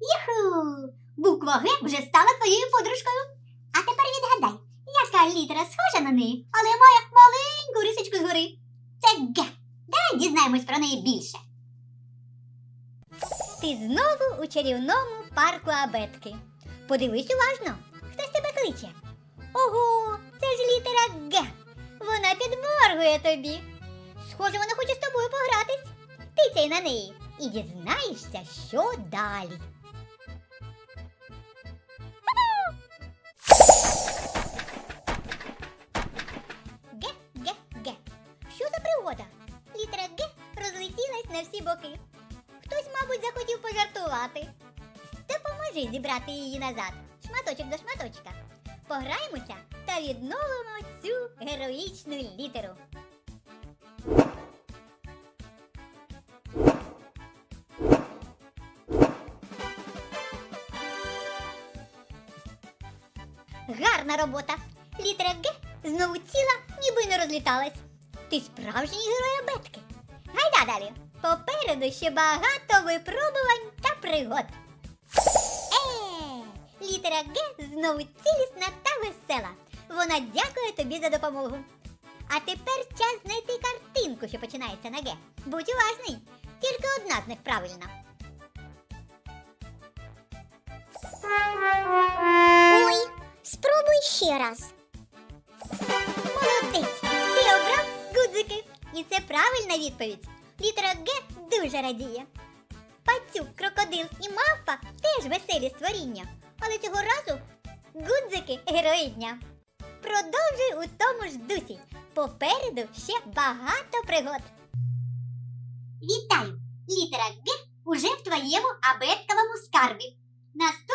Юху! Буква Г вже стала твоєю подружкою. А тепер відгадай, яка літера схожа на неї, але має маленьку рисочку згори. Це Г. Давай дізнаємось про неї більше. Ти знову у чарівному парку абетки. Подивись уважно, хтось тебе кличе. Ого, це ж літера Г. Вона підморгує тобі. Схоже, вона хоче з тобою погратись. Тицяй на неї і дізнаєшся, що далі. На всі боки. Хтось, мабуть, захотів пожартувати. Допоможи зібрати її назад, шматочок до шматочка. Пограємося та відновимо цю героїчну літеру. Гарна робота. Літера Г знову ціла, ніби не розліталась. Ти справжній герой абетки. Далі. Попереду ще багато випробувань та пригод. Е, літера Г знову цілісна та весела. Вона дякує тобі за допомогу. А тепер час знайти картинку, що починається на Г. Будь уважний, тільки одна з них правильна. Ой, спробуй ще раз. Молодець! Ти обрав гудзики. І це правильна відповідь. Літера Г дуже радіє. Пацюк, крокодил і мавпа теж веселі створіння. Але цього разу гудзики герої дня. Продовжуй у тому ж дусі. Попереду ще багато пригод. Вітаю! Літера Г уже в твоєму абетковому скарбі. Наступна